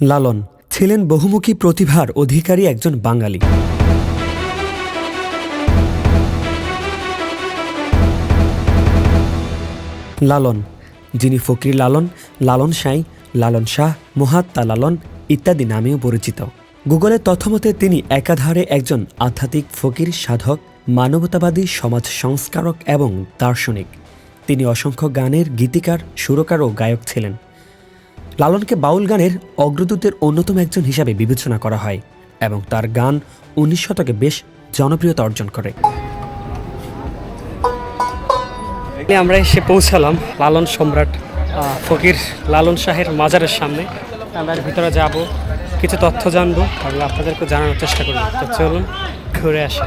লালন ছিলেন বহুমুখী প্রতিভার অধিকারী একজন বাঙালি। লালন, যিনি ফকির লালন লালন সাঁই, লালন শাহ, মহাত্মা লালন ইত্যাদি নামেও পরিচিত। গুগলের তথ্যমতে তিনি একাধারে একজন আধ্যাত্মিক ফকির, সাধক, মানবতাবাদী, সমাজ সংস্কারক এবং দার্শনিক। তিনি অসংখ্য গানের গীতিকার, সুরকার ও গায়ক ছিলেন। লালনকে বাউল গানের অগ্রদূতের অন্যতম একজন হিসাবে বিবেচনা করা হয় এবং তার গান উনিশ শতকে বেশ জনপ্রিয়তা অর্জন করে। আমরা এসে পৌঁছালাম লালন সম্রাট ফকির লালন শাহের মাজারের সামনে। আমরা ভিতরে যাব, কিছু তথ্য জানব এবং আপনাদেরকে জানানোর চেষ্টা করব। চলুন, ঘুরে আসি।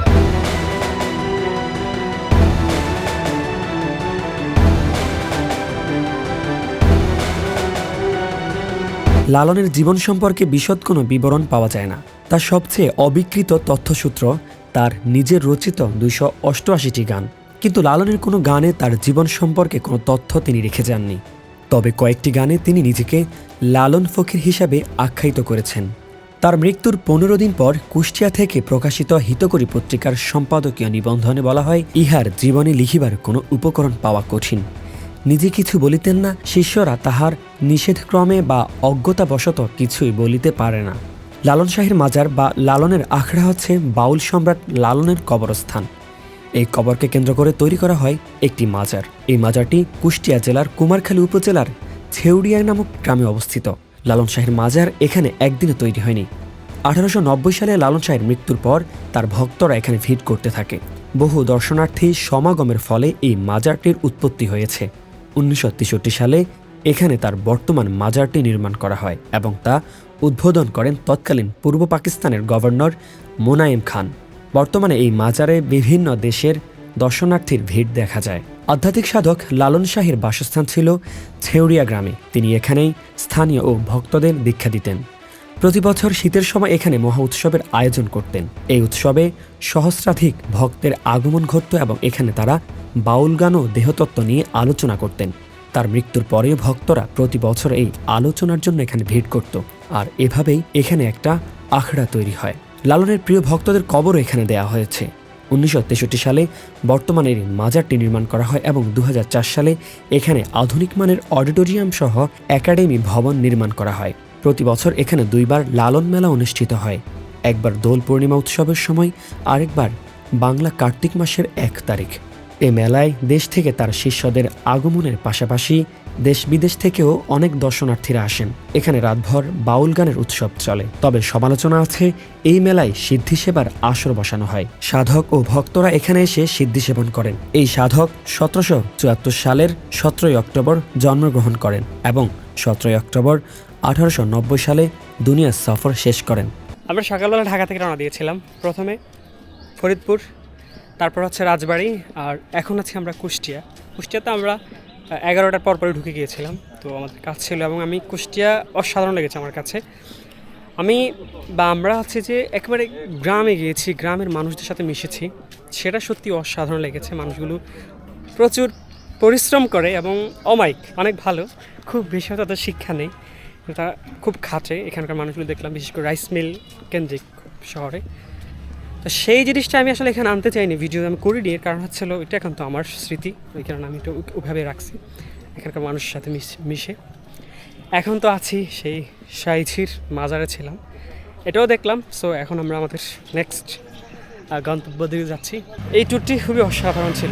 লালনের জীবন সম্পর্কে বিশদ কোনো বিবরণ পাওয়া যায় না। তার সবচেয়ে অবিকৃত তথ্যসূত্র তার নিজের রচিত দুইশো অষ্টআশিটি গান। কিন্তু লালনের কোনো গানে তার জীবন সম্পর্কে কোনো তথ্য তিনি রেখে যাননি। তবে কয়েকটি গানে তিনি নিজেকে লালন ফকির হিসাবে আখ্যায়িত করেছেন। তার মৃত্যুর পনেরো দিন পর কুষ্টিয়া থেকে প্রকাশিত হিতকরী পত্রিকার সম্পাদকীয় নিবন্ধনে বলা হয়, ইহার জীবনে লিখিবার কোনো উপকরণ পাওয়া কঠিন। নিজে কিছু বলিতেন না, শিষ্যরা তাহার নিষেধক্রমে বা অজ্ঞতাবশত কিছুই বলিতে পারে না। লালন শাহের মাজার বা লালনের আখড়া হচ্ছে বাউল সম্রাট লালনের কবরস্থান। এই কবরকে কেন্দ্র করে তৈরি করা হয় একটি মাজার। এই মাজারটি কুষ্টিয়া জেলার কুমারখালী উপজেলার ছেউড়িয়া নামক গ্রামে অবস্থিত। লালন শাহের মাজার এখানে একদিনে তৈরি হয়নি। আঠারোশো নব্বই সালে লালন শাহের মৃত্যুর পর তার ভক্তরা এখানে ভিড় করতে থাকে। বহু দর্শনার্থী সমাগমের ফলে এই মাজারটির উৎপত্তি হয়েছে। উনিশশো তেষট্টি সালে এখানে তার বর্তমান মাজারটি নির্মাণ করা হয় এবং তা উদ্বোধন করেন তৎকালীন পূর্ব পাকিস্তানের গভর্নর মোনায়েম খান। বর্তমানে এই মাজারে বিভিন্ন দেশের দর্শনার্থীর ভিড় দেখা যায়। আধ্যাত্মিক সাধক লালন শাহের বাসস্থান ছিল ছেউরিয়া গ্রামে। তিনি এখানেই স্থানীয় ও ভক্তদের দীক্ষা দিতেন। প্রতি বছর শীতের সময় এখানে মহা উৎসবের আয়োজন করতেন। এই উৎসবে সহস্রাধিক ভক্তের আগমন ঘটত এবং এখানে তারা বাউল গান ও দেহতত্ত্ব নিয়ে আলোচনা করতেন। তার মৃত্যুর পরেও ভক্তরা প্রতি বছর এই আলোচনার জন্য এখানে ভিড় করত। আর এভাবেই এখানে একটা আখড়া তৈরি হয়। লালনের প্রিয় ভক্তদের কবরও এখানে দেয়া হয়েছে। উনিশশো তেষট্টি সালে বর্তমানে এই মাজারটি নির্মাণ করা হয় এবং দু হাজার চার সালে এখানে আধুনিক মানের অডিটোরিয়াম সহ একাডেমি ভবন নির্মাণ করা হয়। প্রতি বছর এখানে দুইবার লালন মেলা অনুষ্ঠিত হয়। একবার দোল পূর্ণিমা উৎসবের সময়, আরেকবার বাংলা কার্তিক মাসের এক তারিখ। এ মেলায় দেশ থেকে তার শিষ্যদের আগমনের পাশাপাশি দেশ বিদেশ থেকেও অনেক দর্শনার্থীরা আসেন। এখানে রাতভর বাউল গানের উৎসব চলে। তবে সমালোচনা আছে, এই মেলায় সিদ্ধি সেবার আসর বসানো হয়। সাধক ও ভক্তরা এখানে এসে সিদ্ধি সেবন করেন। এই সাধক সতেরোশো চুয়াত্তর সালের সতেরোই অক্টোবর জন্মগ্রহণ করেন এবং সতেরোই অক্টোবর আঠারোশো নব্বই সালে দুনিয়া সফর শেষ করেন। আমরা সকালবেলা ঢাকা থেকে রওনা দিয়েছিলাম। প্রথমে ফরিদপুর, তারপর হচ্ছে রাজবাড়ি আর এখন আছি আমরা কুষ্টিয়া। কুষ্টিয়াতে আমরা এগারোটার পর পরে ঢুকে গিয়েছিলাম, তো আমাদের কাজ ছিল এবং আমি কুষ্টিয়া অসাধারণ লেগেছে আমার কাছে। আমি বা আমরা হচ্ছে যে একেবারে গ্রামে গিয়েছি, গ্রামের মানুষদের সাথে মিশেছি। সেটা সত্যি অসাধারণ লেগেছে, মানুষগুলো প্রচুর পরিশ্রম করে এবং অমাইক অনেক ভালো। খুব বেশি তাদের শিক্ষা নেই। তারা খুব খাটে, এখানকার মানুষগুলো দেখলাম, বিশেষ করে রাইস মিল কেন্দ্রিক শহরে। তো সেই জিনিসটা আমি আসলে এখানে আনতে চাইনি ভিডিও আমি করিনি, এর কারণ হচ্ছিল এটা এখন তো আমার স্মৃতি, ওই কারণে আমি এটা ও- ওভাবে রাখছি, এখানকার মানুষের সাথে মিশ- এখন তো আছি সেই সাইঝির মাজারে ছিলাম, এটাও দেখলাম সো এখন আমরা আমাদের নেক্সট গন্তব্য দিকে যাচ্ছি। এই ট্যুরটি খুবই অসাধারণ ছিল।